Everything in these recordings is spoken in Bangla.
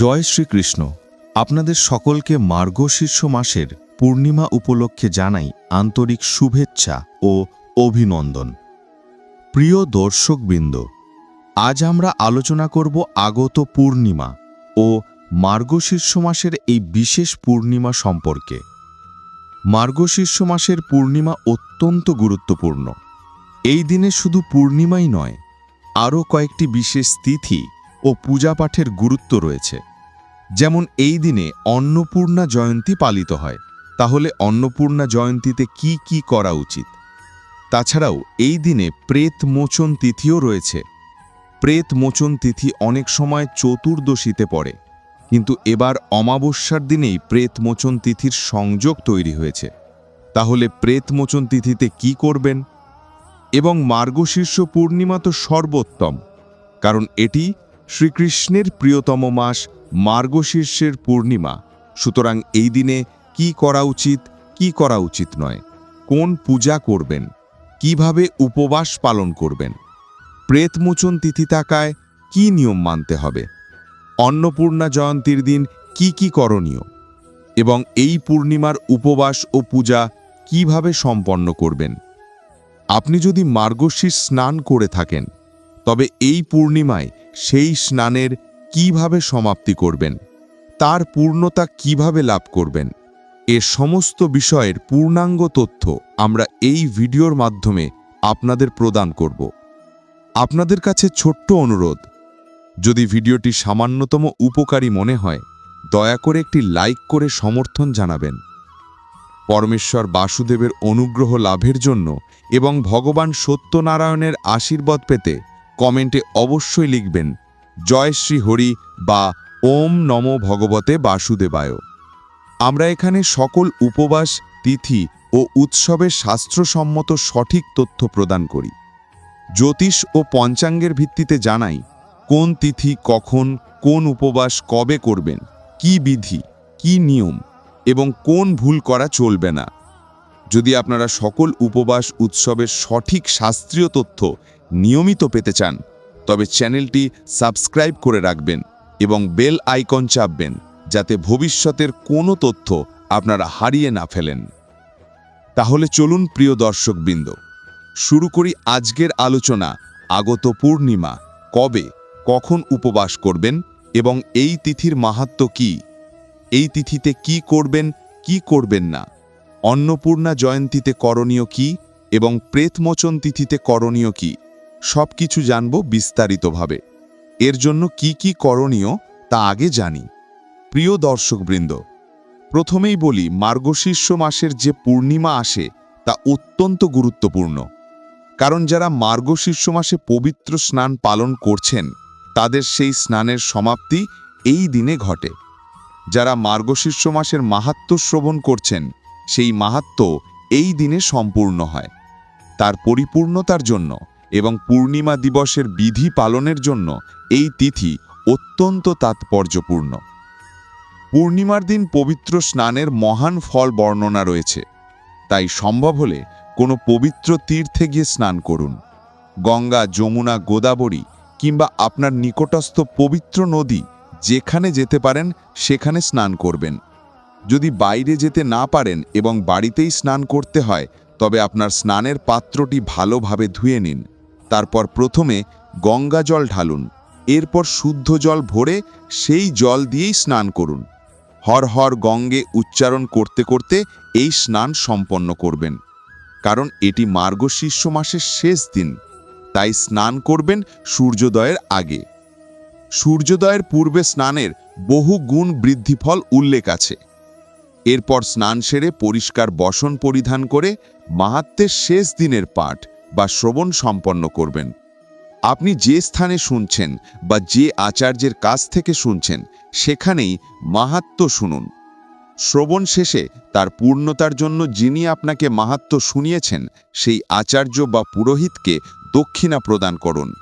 জয় শ্রীকৃষ্ণ। আপনাদের সকলকে মার্গশীর্ষ মাসের পূর্ণিমা উপলক্ষে জানাই আন্তরিক শুভেচ্ছা ও অভিনন্দন। প্রিয় দর্শকবৃন্দ, আজ আমরা আলোচনা করব আগত পূর্ণিমা ও মার্গশীর্ষ মাসের এই বিশেষ পূর্ণিমা সম্পর্কে। মার্গশীর্ষ মাসের পূর্ণিমা অত্যন্ত গুরুত্বপূর্ণ। এই দিনে শুধু পূর্ণিমাই নয়, আরও কয়েকটি বিশেষ তিথি ও পূজাপাঠের গুরুত্ব রয়েছে। যেমন এই দিনে অন্নপূর্ণা জয়ন্তী পালিত হয়, তাহলে অন্নপূর্ণা জয়ন্তীতে কি কি করা উচিত? তাছাড়াও এই দিনে প্রেত মোচন তিথিও রয়েছে। প্রেত মোচন তিথি অনেক সময় চতুর্দশীতে পড়ে, কিন্তু এবার অমাবস্যার দিনেই প্রেত মোচন তিথির সংযোগ তৈরি হয়েছে। তাহলে প্রেত মোচন তিথিতে কি করবেন? এবং মার্গশীর্ষ পূর্ণিমা তো সর্বোত্তম, কারণ এটি শ্রীকৃষ্ণের প্রিয়তম মাস মার্গশীর্ষের পূর্ণিমা। সুতরাং এই দিনে কি করা উচিত, কি করা উচিত নয়। কোন পূজা করবেন, কীভাবে উপবাস পালন করবেন, প্রেতমোচন তিথি থাকায় কি নিয়ম মানতে হবে, অন্নপূর্ণা জয়ন্তীর দিন কি কি করণীয়, এবং এই পূর্ণিমার উপবাস ও পূজা কীভাবে সম্পন্ন করবেন। আপনি যদি মার্গশীর স্নান করে থাকেন তবে এই পূর্ণিমায় সেই স্নানের কীভাবে সমাপ্তি করবেন, তার পূর্ণতা কীভাবে লাভ করবেন, এ সমস্ত বিষয়ের পূর্ণাঙ্গ তথ্য আমরা এই ভিডিওর মাধ্যমে আপনাদের প্রদান করব। আপনাদের কাছে ছোট্ট অনুরোধ, যদি ভিডিওটি সামান্যতম উপকারী মনে হয়, দয়া করে একটি লাইক করে সমর্থন জানাবেন। পরমেশ্বর বাসুদেবের অনুগ্রহ লাভের জন্য এবং ভগবান সত্যনারায়ণের আশীর্বাদ পেতে কমেন্টে অবশ্যই লিখবেন, জয় শ্রী হরি বা ওম নম ভগবতে বাসুদেবায় আমরা এখানে সকল উপবাস, তিথি ও উৎসবের শাস্ত্রসম্মত সঠিক তথ্য প্রদান করি। জ্যোতিষ ও পঞ্চাঙ্গের ভিত্তিতে জানাই, কোন তিথি কখন, কোন উপবাস কবে করবেন, কি বিধি, কি নিয়ম এবং কোন ভুল করা চলবে না। যদি আপনারা সকল উপবাস, উৎসবের সঠিক শাস্ত্রীয় তথ্য নিয়মিত পেতে চান, তবে চ্যানেলটি সাবস্ক্রাইব করে রাখবেন এবং বেল আইকন চাপবেন যাতে ভবিষ্যতের কোনো তথ্য আপনারা হারিয়ে না ফেলেন। তাহলে চলুন প্রিয় দর্শকবৃন্দ, শুরু করি আজকের আলোচনা আগত পূর্ণিমা, কবে, কখন উপবাস করবেন এবং এই তিথির মাহাত্ম কি? এই তিথিতে কি করবেন কি করবেন না? অন্নপূর্ণা জয়ন্তীতে করণীয় কি এবং প্রেতমোচন তিথিতে করণীয় কি? সব কিছু জানব বিস্তারিতভাবে। এর জন্য কি কি করণীয় তা আগে জানি। প্রিয় দর্শকবৃন্দ, প্রথমেই বলি মার্গশীর্ষ মাসের যে পূর্ণিমা আসে, তা অত্যন্ত গুরুত্বপূর্ণ। কারণ যারা মার্গশীর্ষ মাসে পবিত্র স্নান পালন করছেন, তাদের সেই স্নানের সমাপ্তি এই দিনে ঘটে। যারা মার্গশীর্ষ মাসের মাহাত্ম শ্রবণ করছেন, সেই মাহাত্ম এই দিনে সম্পূর্ণ হয়। তার পরিপূর্ণতার জন্য এবং পূর্ণিমা দিবসের বিধি পালনের জন্য এই তিথি অত্যন্ত তাৎপর্যপূর্ণ। পূর্ণিমার দিন পবিত্র স্নানের মহান ফল বর্ণনা রয়েছে। তাই সম্ভব হলে কোনো পবিত্র তীর্থে গিয়ে স্নান করুন। গঙ্গা, যমুনা, গোদাবরী কিংবা আপনার নিকটস্থ পবিত্র নদী যেখানে যেতে পারেন সেখানে স্নান করবেন। যদি বাইরে যেতে না পারেন এবং বাড়িতেই স্নান করতে হয়, তবে আপনার স্নানের পাত্রটি ভালোভাবে ধুয়ে নিন। তারপর প্রথমে গঙ্গা জল ঢালুন, এরপর শুদ্ধ জল ভরে সেই জল দিয়েই স্নান করুন। হর হর গঙ্গে উচ্চারণ করতে করতে এই স্নান সম্পন্ন করবেন, কারণ এটি মার্গশীর্ষ মাসের শেষ দিন, তাই স্নান করবেন সূর্যোদয়ের আগে। সূর্যোদয়ের পূর্বে স্নানের বহু গুণ বৃদ্ধিফল উল্লেখ আছে। এরপর স্নান সেরে পরিষ্কার বসন পরিধান করে মাহাত্মের শেষ দিনের পাঠ বা শ্রবণ সম্পন্ন করবেন। আপনি যে স্থানে শুনছেন বা যে আচার্যের কাছ থেকে শুনছেন, সেখানেই মাহাত্ম শুনুন। শ্রবণ শেষে তার পূর্ণতার জন্য যিনি আপনাকে মাহাত্ম শুনিয়েছেন, সেই আচার্য বা পুরোহিতকে দক্ষিণা প্রদান করুন।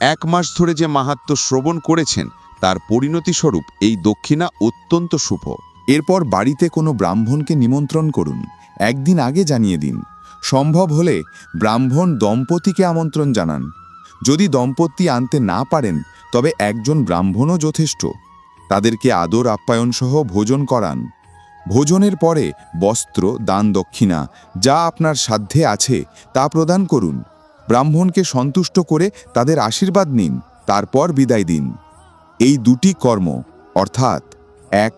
এক মাস ধরে যে মাহাত্ম শ্রবণ করেছেন, তার পরিণতিস্বরূপ এই দক্ষিণা অত্যন্ত শুভ। এরপর বাড়িতে কোনো ব্রাহ্মণকে নিমন্ত্রণ করুন। একদিন আগে জানিয়ে দিন। সম্ভব হলে ব্রাহ্মণ দম্পতিকে আমন্ত্রণ জানান। যদি দম্পতি আনতে না পারেন, তবে একজন ব্রাহ্মণও যথেষ্ট। তাদেরকে আদর আপ্যায়ন সহ ভোজন করান। ভোজনের পরে বস্ত্র, দান দক্ষিণা, যা আপনার সাধ্যে আছে, তা প্রদান করুন। ব্রাহ্মণকে সন্তুষ্ট করে তাদের আশীর্বাদ নিন, তারপর বিদায় দিন। এই দুটি কর্ম, অর্থাৎ এক,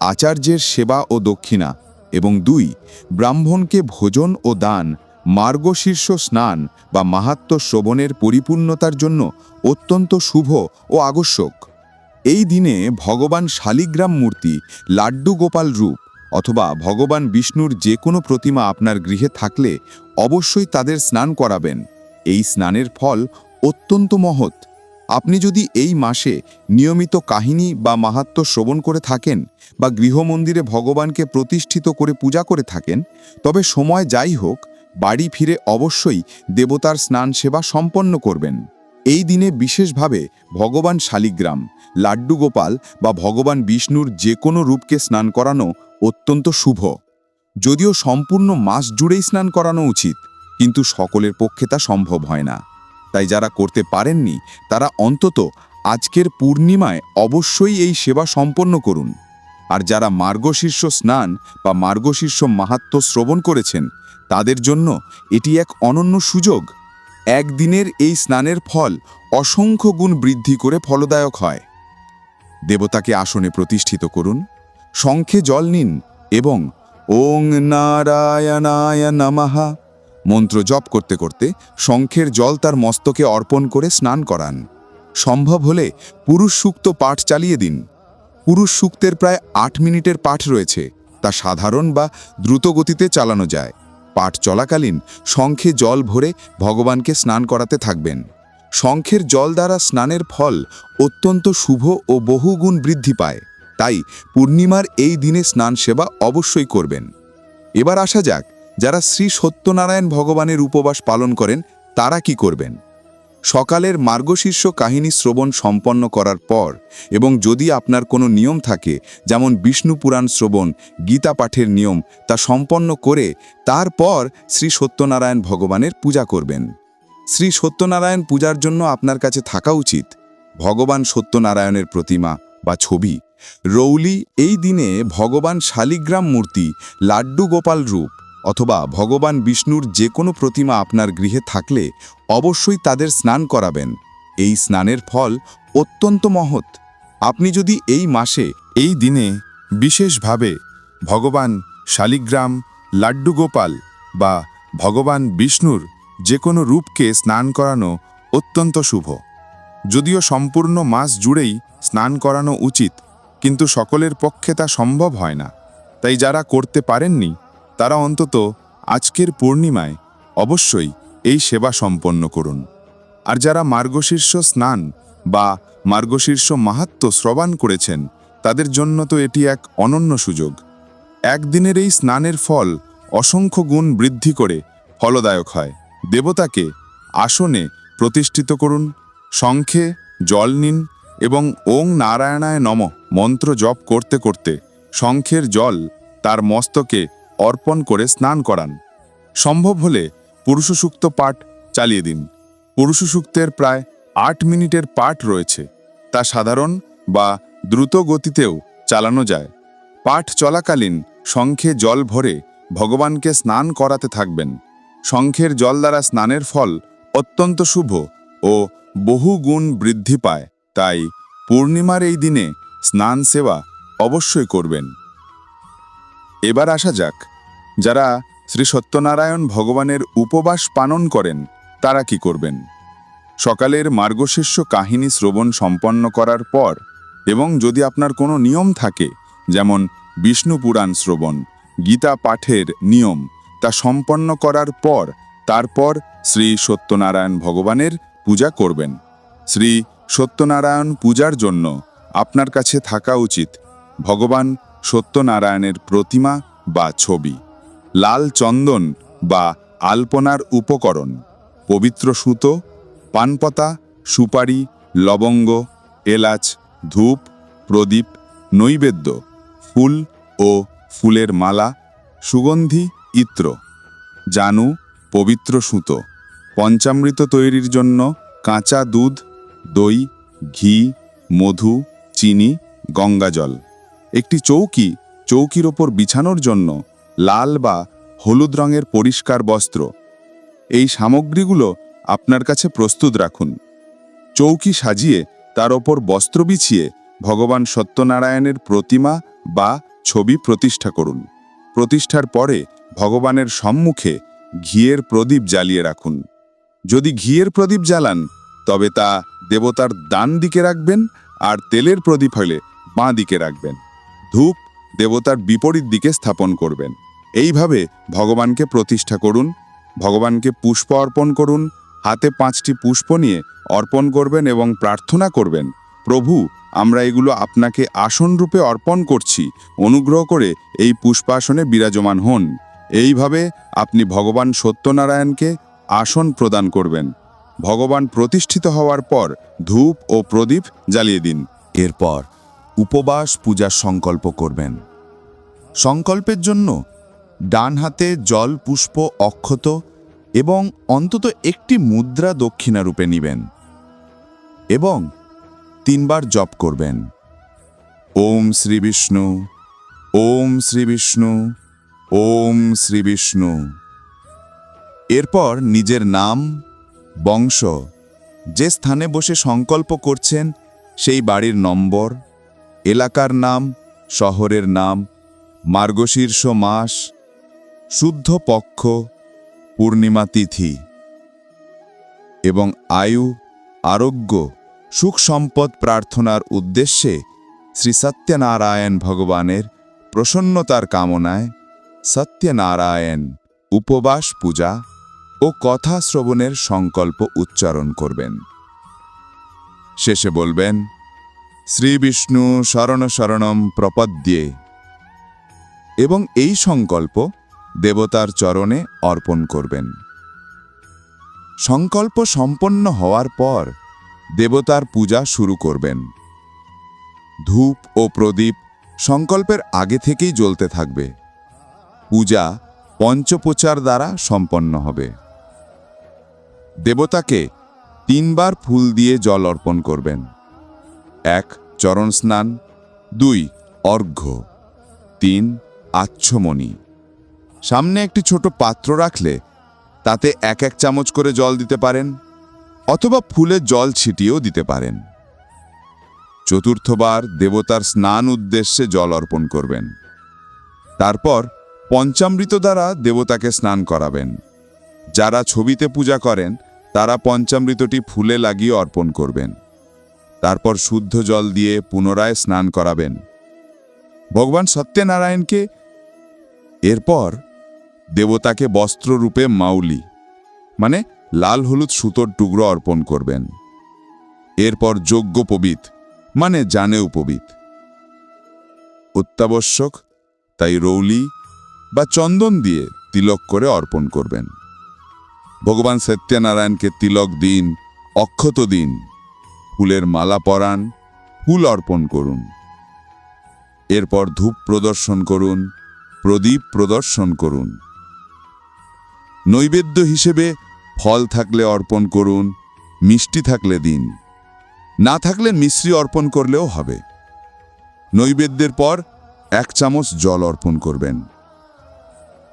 আচার্যের সেবা ও দক্ষিণা এবং দুই, ব্রাহ্মণকে ভোজন ও দান মার্গশীর্ষ স্নান বা মাহাত্ম শ্রবণের পরিপূর্ণতার জন্য অত্যন্ত শুভ ও আবশ্যক। এই দিনে ভগবান শালিগ্রাম মূর্তি, লাড্ডু গোপাল রূপ অথবা ভগবান বিষ্ণুর যে কোনো প্রতিমা আপনার গৃহে থাকলে অবশ্যই তাদের স্নান করাবেন। এই স্নানের ফল অত্যন্ত মহৎ। আপনি যদি এই মাসে নিয়মিত কাহিনী বা মাহাত্ম শ্রবণ করে থাকেন বা গৃহমন্দিরে ভগবানকে প্রতিষ্ঠিত করে পূজা করে থাকেন, তবে সময় যাই হোক, বাড়ি ফিরে অবশ্যই দেবতার স্নান সেবা সম্পন্ন করবেন। এই দিনে বিশেষভাবে ভগবান শালিগ্রাম, লাড্ডু গোপাল বা ভগবান বিষ্ণুর যে কোনো রূপকে স্নান করানো অত্যন্ত শুভ। যদিও সম্পূর্ণ মাস জুড়েই স্নান করানো উচিত, কিন্তু সকলের পক্ষে তা সম্ভব হয় না। তাই যারা করতে পারেননি, তারা অন্তত আজকের পূর্ণিমায় অবশ্যই এই সেবা সম্পন্ন করুন। আর যারা মার্গশীর্ষ স্নান বা মার্গশীর্ষ মাহাত্ম শ্রবণ করেছেন, তাদের জন্য এটি এক অনন্য সুযোগ। একদিনের এই স্নানের ফল অসংখ্য গুণ বৃদ্ধি করে ফলদায়ক হয়। দেবতাকে আসনে প্রতিষ্ঠিত করুন, শঙ্খে জল নিন এবং ওং নারায়ণায় নমঃ। মন্ত্র জপ করতে করতে শঙ্খের জল তার মস্তকে অর্পণ করে স্নান করান। সম্ভব হলে পুরুষ সুক্ত পাঠ চালিয়ে দিন। পুরুষ সূক্তের প্রায় আট মিনিটের পাঠ রয়েছে, তা সাধারণ বা দ্রুত গতিতে চালানো যায়। পাঠ চলাকালীন শঙ্খে জল ভরে ভগবানকে স্নান করাতে থাকবেন। শঙ্খের জল দ্বারা স্নানের ফল অত্যন্ত শুভ ও বহুগুণ বৃদ্ধি পায়। তাই পূর্ণিমার এই দিনে স্নান সেবা অবশ্যই করবেন। এবার আসা যাক যারা শ্রী সত্যনারায়ণ ভগবানের উপবাস পালন করেন, তারা কি করবেন? সকালের মার্গশীর্ষ কাহিনী শ্রবণ সম্পন্ন করার পর এবং যদি আপনার কোনো নিয়ম থাকে, যেমন বিষ্ণু পুরাণ শ্রবণ, গীতা পাঠের নিয়ম, তা সম্পন্ন করে তারপর শ্রী সত্যনারায়ণ ভগবানের পূজা করবেন। শ্রী সত্যনারায়ণ পূজার জন্য আপনার কাছে থাকা উচিত। ভগবান সত্যনারায়ণের প্রতিমা বা ছবি। রৌলি এই দিনে ভগবান শালিগ্রাম মূর্তি লাড্ডু গোপাল রূপ। অথবা ভগবান বিষ্ণুর যে কোনো প্রতিমা আপনার গৃহে থাকলে অবশ্যই তাদের স্নান করাবেন। এই স্নানের ফল অত্যন্ত মহৎ। আপনি যদি এই মাসে, এই দিনে বিশেষভাবে ভগবান শালিগ্রাম, লাড্ডু গোপাল বা ভগবান বিষ্ণুর যে কোনো রূপকে স্নান করানো অত্যন্ত শুভ। যদিও সম্পূর্ণ মাস জুড়েই স্নান করানো উচিত, কিন্তু সকলের পক্ষে তা সম্ভব হয় না। তাই যারা করতে পারেননি তারা অন্তত আজকের পূর্ণিমায় অবশ্যই এই সেবা সম্পন্ন করুন। আর যারা মার্গশীর্ষ স্নান বা মার্গশীর্ষ মাহাত্ম শ্রবণ করেছেন, তাদের জন্য তো এটি এক অনন্য সুযোগ। একদিনের এই স্নানের ফল অসংখ্য গুণ বৃদ্ধি করে ফলদায়ক হয়। দেবতাকে আসনে প্রতিষ্ঠিত করুন, শঙ্খে জল নিন এবং ওং নারায়ণায় নম মন্ত্র জপ করতে করতে শঙ্খের জল তার মস্তকে অর্পণ করে স্নান করান। সম্ভব হলে পুরুষসূক্ত পাঠ চালিয়ে দিন। পুরুষসূক্তের প্রায় আট মিনিটের পাঠ রয়েছে। তা সাধারণ বা দ্রুত গতিতেও চালানো যায়। পাঠ চলাকালীন শঙ্খে জল ভরে ভগবানকে স্নান করাতে থাকবেন। শঙ্খের জল দ্বারা স্নানের ফল অত্যন্ত শুভ ও বহু গুণ বৃদ্ধি পায়। তাই পূর্ণিমার এই দিনে স্নান সেবা অবশ্যই করবেন। এবার আসা যাক। যারা শ্রী সত্যনারায়ণ ভগবানের উপবাস পালন করেন, তারা কি করবেন? সকালের মার্গশীর্ষ কাহিনী শ্রবণ সম্পন্ন করার পর এবং যদি আপনার কোনো নিয়ম থাকে, যেমন বিষ্ণু পুরাণ শ্রবণ, গীতা পাঠের নিয়ম, তা সম্পন্ন করার পর তারপর শ্রী সত্যনারায়ণ ভগবানের পূজা করবেন। শ্রী সত্যনারায়ণ পূজার জন্য আপনার কাছে থাকা উচিত ভগবান সত্যনারায়ণের প্রতিমা বা ছবি। লাল চন্দন বা আলপনার উপকরণ, পবিত্র সুতো, পানপতা, সুপারি, লবঙ্গ, এলাচ, ধূপ, প্রদীপ, নৈবেদ্য, ফুল ও ফুলের মালা, সুগন্ধি, ইত্র, জানু, পবিত্র সুতো, পঞ্চামৃত তৈরির জন্য কাঁচা দুধ, দই, ঘি, মধু, চিনি, গঙ্গাজল। একটি চৌকি, চৌকির ওপর বিছানোর জন্য লাল বা হলুদ রঙের পরিষ্কার বস্ত্র। এই সামগ্রীগুলো আপনার কাছে প্রস্তুত রাখুন। চৌকি সাজিয়ে তার ওপর বস্ত্র বিছিয়ে ভগবান সত্যনারায়ণের প্রতিমা বা ছবি প্রতিষ্ঠা করুন। প্রতিষ্ঠার পরে ভগবানের সম্মুখে ঘিয়ের প্রদীপ জ্বালিয়ে রাখুন। যদি ঘিয়ের প্রদীপ জ্বালান, তবে তা দেবতার ডান দিকে রাখবেন আর তেলের প্রদীপ হলে বাঁ দিকে রাখবেন। ধূপ দেবতার বিপরীত দিকে স্থাপন করবেন। এইভাবে ভগবানকে প্রতিষ্ঠা করুন, ভগবানকে পুষ্প অর্পণ করুন, হাতে পাঁচটি পুষ্প নিয়ে অর্পণ করবেন এবং প্রার্থনা করবেন, প্রভু, আমরা এগুলো আপনাকে আসন রূপে অর্পণ করছি, অনুগ্রহ করে এই পুষ্পাসনে বিরাজমান হন। এইভাবে আপনি ভগবান সত্যনারায়ণকে আসন প্রদান করবেন। ভগবান প্রতিষ্ঠিত হওয়ার পর ধূপ ও প্রদীপ জ্বালিয়ে দিন। এরপর উপবাস পূজার সংকল্প করবেন। সংকল্পের জন্য ডান হাতে জল পুষ্প অক্ষত এবং অন্তত একটি মুদ্রা দক্ষিণা রূপে নিবেন এবং তিনবার জপ করবেন। ওম শ্রী বিষ্ণু, ওম শ্রী বিষ্ণু, ওম শ্রী বিষ্ণু। এরপর নিজের নাম, বংশ, যে স্থানে বসে সংকল্প করছেন সেই বাড়ির নম্বর, এলাকার নাম, শহরের নাম, মার্গশীর্ষ মাস শুদ্ধ পক্ষ, পূর্ণিমা তিথি এবং আয়ু, আরোগ্য, সুখ সম্পদ প্রার্থনার উদ্দেশ্যে শ্রী সত্যনারায়ণ ভগবানের প্রসন্নতার কামনায় সত্যনারায়ণ উপবাস পূজা ও কথা শ্রবণের সংকল্প উচ্চারণ করবেন। শেষে বলবেন, শ্রী বিষ্ণু শরণ শরণম প্রপদ্যে এবং এই সংকল্প দেবতার চরণে অর্পণ করবেন। সংকল্প সম্পন্ন হওয়ার পর দেবতার পূজা শুরু করবেন। ধূপ ও প্রদীপ সংকল্পের আগে থেকেই জ্বলতে থাকবে। পূজা পঞ্চপ্রচার দ্বারা সম্পন্ন হবে। দেবতাকে তিনবার ফুল দিয়ে জল অর্পণ করবেন। এক চরণ স্নান দুই, অর্ঘ্য। তিন, আচ্ছমণি। সামনে একটি ছোট পাত্র রাখলে তাতে এক এক চামচ করে জল দিতে পারেন অথবা ফুলে জল ছিটিয়েও দিতে পারেন। চতুর্থবার দেবতার স্নান উদ্দেশ্যে জল অর্পণ করবেন। তারপর পঞ্চামৃত দ্বারা দেবতাকে স্নান করাবেন। যারা ছবিতে পূজা করেন, তারা পঞ্চামৃতটি ফুলে লাগিয়ে অর্পণ করবেন। তারপর শুদ্ধ জল দিয়ে পুনরায় স্নান করাবেন। ভগবান সত্যনারায়ণকে এরপর দেবতাকে বস্ত্ররূপে মাউলি মানে লাল হলুদ সুতোর টুকরো অর্পণ করবেন। এরপর যোগ্য পবিত মানে জানে উপবিত অত্যাবশ্যক, তাই রৌলি বা চন্দন দিয়ে তিলক করে অর্পণ করবেন। ভগবান সত্যনারায়ণকে তিলক দিন, অক্ষত দিন, ফুলের মালা পরান, ফুল অর্পণ করুন। এরপর ধূপ প্রদর্শন করুন, প্রদীপ প্রদর্শন করুন। নৈবেদ্য হিসেবে ফল থাকলে অর্পণ করুন, মিষ্টি থাকলে দিন। না থাকলে মিশ্রি অর্পণ করলেও হবে। নৈবেদ্যের পর এক চামচ জল অর্পণ করবেন।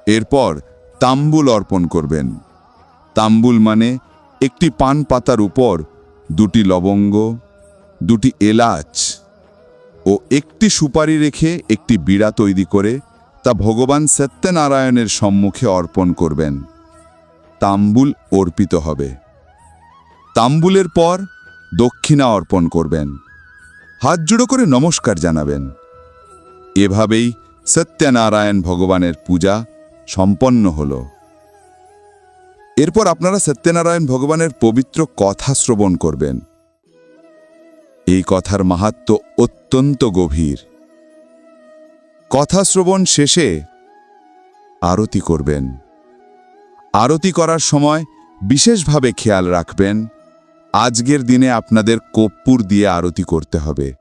এরপর তাম্বুল অর্পণ করবেন। তাম্বুল মানে একটি পান পাতার উপর দুটি লবঙ্গ, দুটি এলাচ ও একটি সুপারি রেখে একটি বিড়া তৈরি করে তা ভগবান সত্যনারায়ণের সম্মুখে অর্পণ করবেন। তাম্বুল অর্পিত হবে। তাম্বুলের পর দক্ষিণা অর্পণ করবেন। হাত জুড়ো করে নমস্কার জানাবেন। এভাবেই সত্যনারায়ণ ভগবানের পূজা সম্পন্ন হল। এরপর আপনারা সত্যনারায়ণ ভগবানের পবিত্র কথা শ্রবণ করবেন। এই কথার মাহাত্ম অত্যন্ত গভীর। কথা শ্রবণ শেষে আরতি করবেন। আরতি করার সময় বিশেষভাবে খেয়াল রাখবেন, আজকের দিনে আপনাদের কর্পূর দিয়ে আরতি করতে হবে।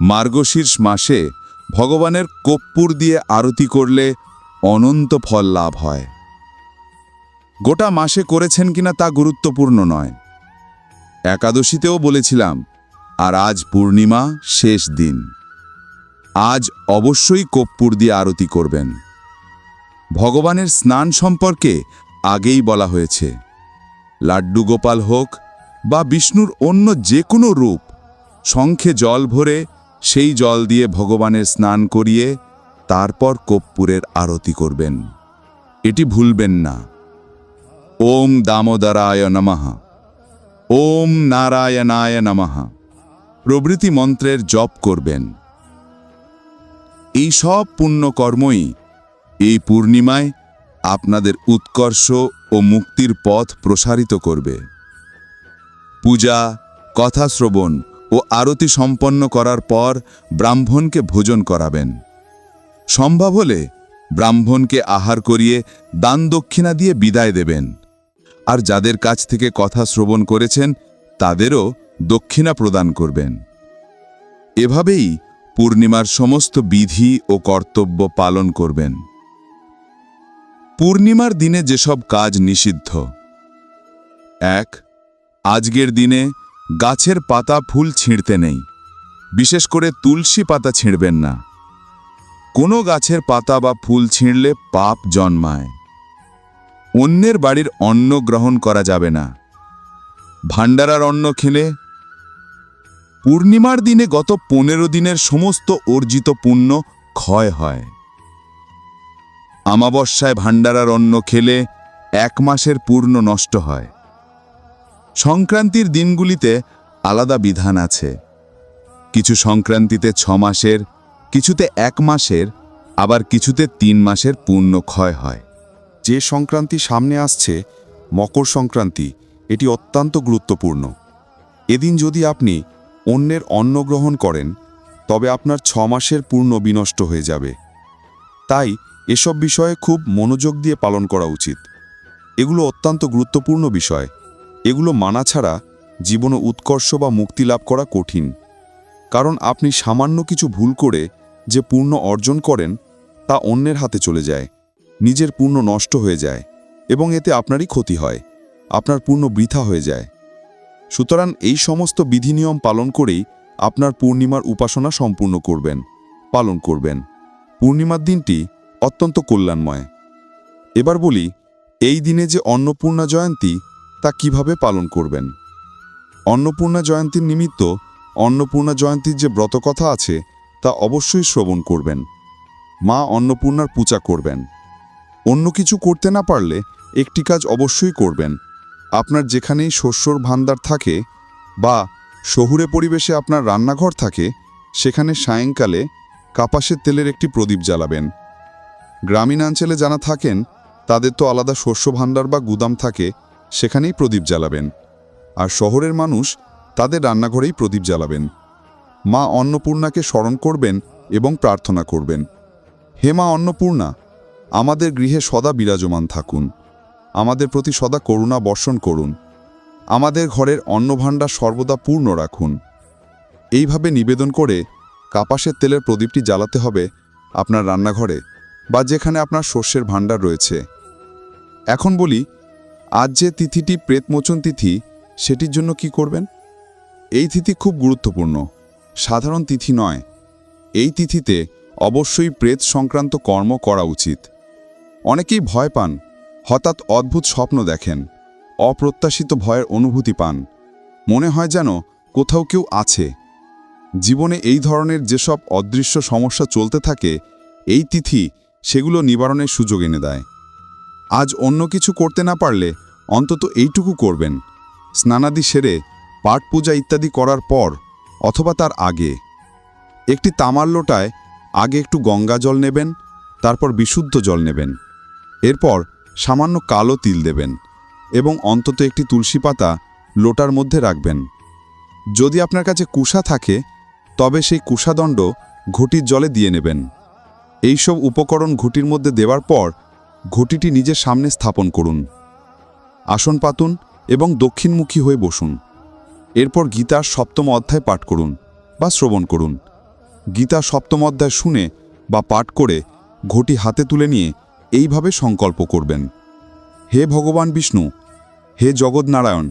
মার্গশীর্ষ মাসে ভগবানের কর্পূর দিয়ে আরতি করলে অনন্ত ফল লাভ হয়। গোটা মাসে করেছেন কিনা তা গুরুত্বপূর্ণ নয়। একাদশীতেও বলেছিলাম, আর আজ পূর্ণিমা শেষ দিন। আজ অবশ্যই কপ্পুর দিয়ে আরতি করবেন। ভগবানের স্নান সম্পর্কে আগেই বলা হয়েছে। লাড্ডু গোপাল হোক বা বিষ্ণুর অন্য যে কোনো রূপ, শঙ্খে জল ভরে সেই জল দিয়ে ভগবানের স্নান করিয়ে তারপর কপ্পুরের আরতি করবেন। এটি ভুলবেন না। ওম দামোদরায় নমঃ। ওম নারায়ণায় নমঃ। প্রভৃতি মন্ত্রের জপ করবেন। এই সব পুণ্যকর্মই এই পূর্ণিমায় আপনাদের উৎকর্ষ ও মুক্তির পথ প্রসারিত করবে। পূজা কথা শ্রবণ ও আরতি সম্পন্ন করার পর ব্রাহ্মণকে ভোজন করাবেন। সম্ভব হলে ব্রাহ্মণকে আহার করিয়ে দান দক্ষিণা দিয়ে বিদায় দেবেন। আর যাদের কাছ থেকে কথা শ্রবণ করেছেন, তাদেরও দক্ষিণা প্রদান করবেন। এভাবেই পূর্ণিমার সমস্ত বিধি ও কর্তব্য পালন করবেন। পূর্ণিমার দিনে যেসব কাজ নিষিদ্ধ। এক, আজকের দিনে গাছের পাতা ফুল ছিঁড়তে নেই। বিশেষ করে তুলসী পাতা ছিঁড়বেন না। কোনো গাছের পাতা বা ফুল ছিঁড়লে পাপ জন্মায়। অন্যের বাড়ির অন্ন গ্রহণ করা যাবে না। ভাণ্ডারার অন্ন খেলে পূর্ণিমার দিনে গত পনেরো দিনের সমস্ত অর্জিত পুণ্য ক্ষয় হয়। আমাবস্যায় ভাণ্ডারার অন্ন খেলে এক মাসের পূর্ণ নষ্ট হয়। সংক্রান্তির দিনগুলিতে আলাদা বিধান আছে। কিছু সংক্রান্তিতে ছ মাসের, কিছুতে এক মাসের, আবার কিছুতে তিন মাসের পূর্ণ ক্ষয় হয়। যে সংক্রান্তি সামনে আসছে, মকর সংক্রান্তি, এটি অত্যন্ত গুরুত্বপূর্ণ। এদিন যদি আপনি অন্যের অন্ন গ্রহণ করেন, তবে আপনার ছ মাসের পূর্ণ বিনষ্ট হয়ে যাবে। তাই এসব বিষয়ে খুব মনোযোগ দিয়ে পালন করা উচিত। এগুলো অত্যন্ত গুরুত্বপূর্ণ বিষয়। এগুলো মানা ছাড়া জীবনে উৎকর্ষ বা মুক্তি লাভ করা কঠিন। কারণ আপনি সামান্য কিছু ভুল করে যে পূর্ণ অর্জন করেন, তা অন্যের হাতে চলে যায়, নিজের পূর্ণ নষ্ট হয়ে যায়, এবং এতে আপনারই ক্ষতি হয়, আপনার পূর্ণ বৃথা হয়ে যায়। সুতরাং এই সমস্ত বিধিনিয়ম পালন করেই আপনার পূর্ণিমার উপাসনা সম্পূর্ণ করবেন, পালন করবেন। পূর্ণিমার দিনটি অত্যন্ত কল্যাণময়। এবার বলি, এই দিনে যে অন্নপূর্ণা জয়ন্তী, তা কীভাবে পালন করবেন? অন্নপূর্ণা জয়ন্তীর নিমিত্ত অন্নপূর্ণা জয়ন্তীর যে ব্রতকথা আছে, তা অবশ্যই শ্রবণ করবেন। মা অন্নপূর্ণার পূজা করবেন। অন্য কিছু করতে না পারলে একটি কাজ অবশ্যই করবেন। আপনার যেখানেই শস্যর ভাণ্ডার থাকে বা শহুরে পরিবেশে আপনার রান্নাঘর থাকে, সেখানে সায়ংকালে কাপাসের তেলের একটি প্রদীপ জ্বালাবেন। গ্রামীণ অঞ্চলে যারা থাকেন, তাদের তো আলাদা শস্য ভাণ্ডার বা গুদাম থাকে, সেখানেই প্রদীপ জ্বালাবেন। আর শহরের মানুষ তাদের রান্নাঘরেই প্রদীপ জ্বালাবেন। মা অন্নপূর্ণাকে স্মরণ করবেন এবং প্রার্থনা করবেন, হে মা অন্নপূর্ণা, আমাদের গৃহে সদা বিরাজমান থাকুন। আমাদের প্রতি সদা করুণা বর্ষণ করুন। আমাদের ঘরের অন্নভাণ্ডার সর্বদা পূর্ণ রাখুন। এইভাবে নিবেদন করে কাপাসের তেলের প্রদীপটি জ্বালাতে হবে আপনার রান্নাঘরে। বা যেখানে আপনার শস্যের ভাণ্ডার রয়েছে। এখন বলি, আজ যে তিথিটি প্রেতমোচন তিথি, সেটির জন্য কি করবেন? এই তিথি খুব গুরুত্বপূর্ণ। সাধারণ তিথি নয়। এই তিথিতে অবশ্যই প্রেত সংক্রান্ত কর্ম করা উচিত। অনেকেই ভয় পান, হঠাৎ অদ্ভুত স্বপ্ন দেখেন, অপ্রত্যাশিত ভয়ের অনুভূতি পান। মনে হয় যেন কোথাও কেউ আছে। জীবনে এই ধরনের যেসব অদৃশ্য সমস্যা চলতে থাকে, এই তিথি সেগুলো নিবারণের সুযোগ এনে দেয়। আজ অন্য কিছু করতে না পারলে অন্তত এইটুকু করবেন। স্নানাদি সেরে পাঠ পূজা ইত্যাদি করার পর অথবা তার আগে। একটি তামার লোটায় আগে একটু গঙ্গা জল নেবেন, তারপর বিশুদ্ধ জল নেবেন। এরপর সামান্য কালো তিল দেবেন এবং অন্তত একটি তুলসী পাতা লোটার মধ্যে রাখবেন। যদি আপনার কাছে কুষা থাকে, তবে সেই কুষাদণ্ড ঘটির জলে দিয়ে নেবেন। এইসব উপকরণ ঘটির মধ্যে দেওয়ার পর ঘটিটি নিজের সামনে স্থাপন করুন। আসন পাতুন এবং দক্ষিণমুখী হয়ে বসুন। এরপর গীতার সপ্তম অধ্যায় পাঠ করুন বা শ্রবণ করুন। গীতা সপ্তম অধ্যায় শুনে বা পাঠ করে ঘটি হাতে তুলে নিয়ে এইভাবে সংকল্প করবেন। হে ভগবান বিষ্ণু, হে জগৎনারায়ণ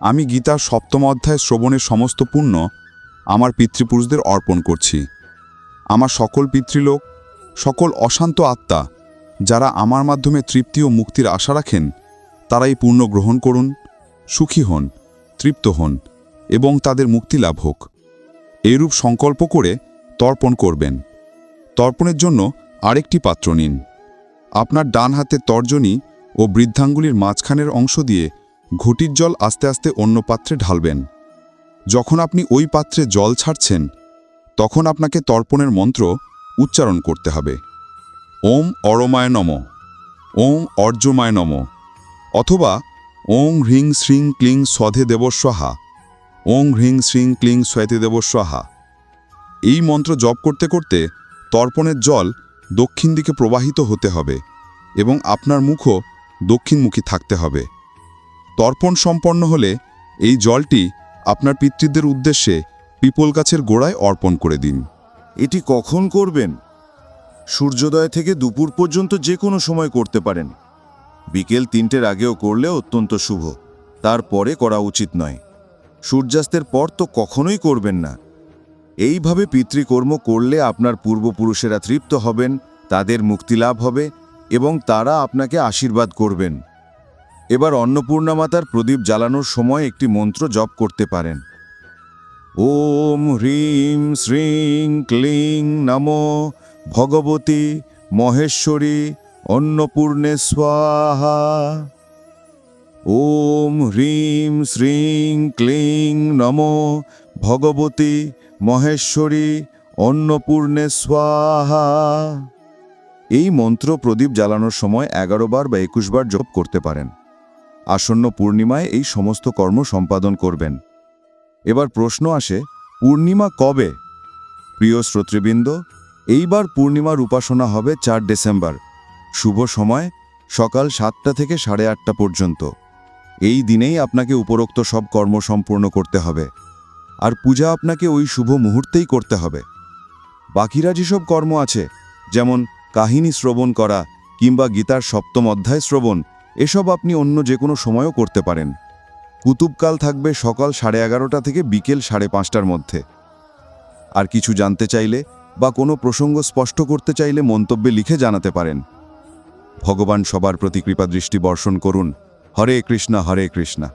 আমি গীতার সপ্তম অধ্যায় শ্রবণের সমস্ত পুণ্য আমার পিতৃপুরুষদের অর্পণ করছি। আমার সকল পিতৃলোক সকল অশান্ত আত্মা, যারা আমার মাধ্যমে তৃপ্তি ও মুক্তির আশা রাখেন, তারাই পূর্ণ গ্রহণ করুন, সুখী হন, তৃপ্ত হন এবং তাদের মুক্তি লাভ হোক। এরূপ সংকল্প করে তর্পণ করবেন। তর্পণের জন্য আরেকটি পাত্র নিন। আপনার ডান হাতে তর্জনী ও বৃদ্ধাঙ্গুলির মাঝখানের অংশ দিয়ে ঘটির জল আস্তে আস্তে অন্য পাত্রে ঢালবেন। যখন আপনি ওই পাত্রে জল ছাড়ছেন, তখন আপনাকে তর্পণের মন্ত্র উচ্চারণ করতে হবে। ওম অরমায় নম। ওং অর্জমায় নম। অথবা ওং হ্রিং শ্রিং ক্লিং স্বধে দেবস্বাহা ওং হ্রিং শ্রিং ক্লিং স্বয়তে দেবস্বাহা এই মন্ত্র জপ করতে করতে তর্পণের জল দক্ষিণ দিকে প্রবাহিত হতে হবে এবং আপনার মুখও দক্ষিণমুখী থাকতে হবে। তর্পণ সম্পন্ন হলে এই জলটি আপনার পিতৃদের উদ্দেশ্যে পিপল গাছের গোড়ায় অর্পণ করে দিন। এটি কখন করবেন? সূর্যোদয় থেকে দুপুর পর্যন্ত যে কোনো সময় করতে পারেন। বিকেল তিনটের আগেও করলে অত্যন্ত শুভ। তারপরে করা উচিত নয়। সূর্যাস্তের পর তো কখনোই করবেন না। এইভাবে পিতৃকর্ম করলে আপনার পূর্বপুরুষেরা তৃপ্ত হবেন, তাদের মুক্তিলাভ হবে এবং তারা আপনাকে আশীর্বাদ করবেন। এবার অন্নপূর্ণা মাতার প্রদীপ জ্বালানোর সময় একটি মন্ত্র জপ করতে পারেন। ওম হ্রিং শ্রীং ক্লিং নমো ভগবতী মহেশ্বরী অন্নপূর্ণে স্বাহা। ওম হ্রিং শ্রীং ক্লিং নমো ভগবতী মহেশ্বরী অন্নপূর্ণে স্বাহা। এই মন্ত্র প্রদীপ জ্বালানোর সময় এগারো বার বা একুশ বার জপ করতে পারেন। আসন্ন পূর্ণিমায় এই সমস্ত কর্ম সম্পাদন করবেন। এবার প্রশ্ন আসে, পূর্ণিমা কবে? প্রিয় শ্রোতৃবৃন্দ, এইবার পূর্ণিমার উপাসনা হবে চার ডিসেম্বর। শুভ সময়, সকাল সাতটা থেকে সাড়ে আটটা পর্যন্ত। এই দিনেই আপনাকে উপরোক্ত সব কর্ম সম্পূর্ণ করতে হবে। আর পূজা আপনাকে ওই শুভ মুহূর্তেই করতে হবে। বাকিরা যেসব কর্ম আছে, যেমন কাহিনী শ্রবণ করা কিংবা গীতার সপ্তম অধ্যায় শ্রবণ, এসব আপনি অন্য যে কোনো সময়ও করতে পারেন। কুতুবকাল থাকবে সকাল সাড়ে এগারোটা থেকে বিকেল সাড়ে পাঁচটার মধ্যে। আর কিছু জানতে চাইলে বা কোনো প্রসঙ্গ স্পষ্ট করতে চাইলে মন্তব্যে লিখে জানাতে পারেন। ভগবান সবার প্রতি কৃপা দৃষ্টি বর্ষণ করুন। হরে কৃষ্ণা, হরে কৃষ্ণ।